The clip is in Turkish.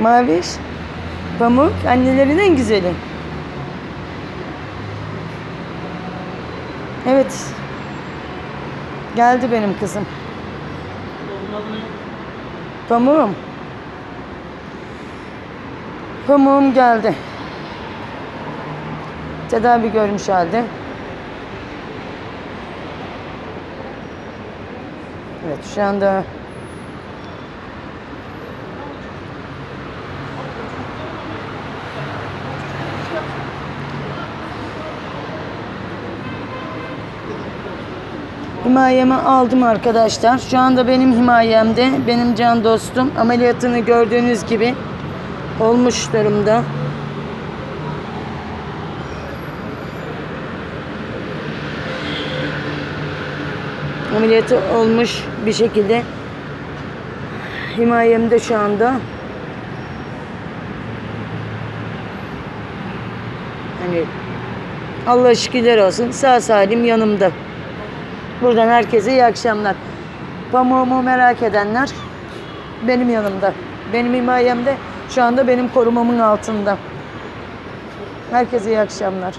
Maviş. Pamuk annelerin en güzeli. Evet. Geldi benim kızım. Pamuğum. Pamuğum geldi. Tedavi görmüş halde. Evet şu anda Himayeme aldım arkadaşlar. Şu anda benim himayemde benim can dostum ameliyatını gördüğünüz gibi olmuş durumda. Ameliyatı olmuş bir şekilde himayemde şu anda. Hani Allah şükürler olsun sağ salim yanımda. Buradan herkese iyi akşamlar. Pamuğumu merak edenler benim yanımda. Benim himayemde şu anda benim korumamın altında. Herkese iyi akşamlar.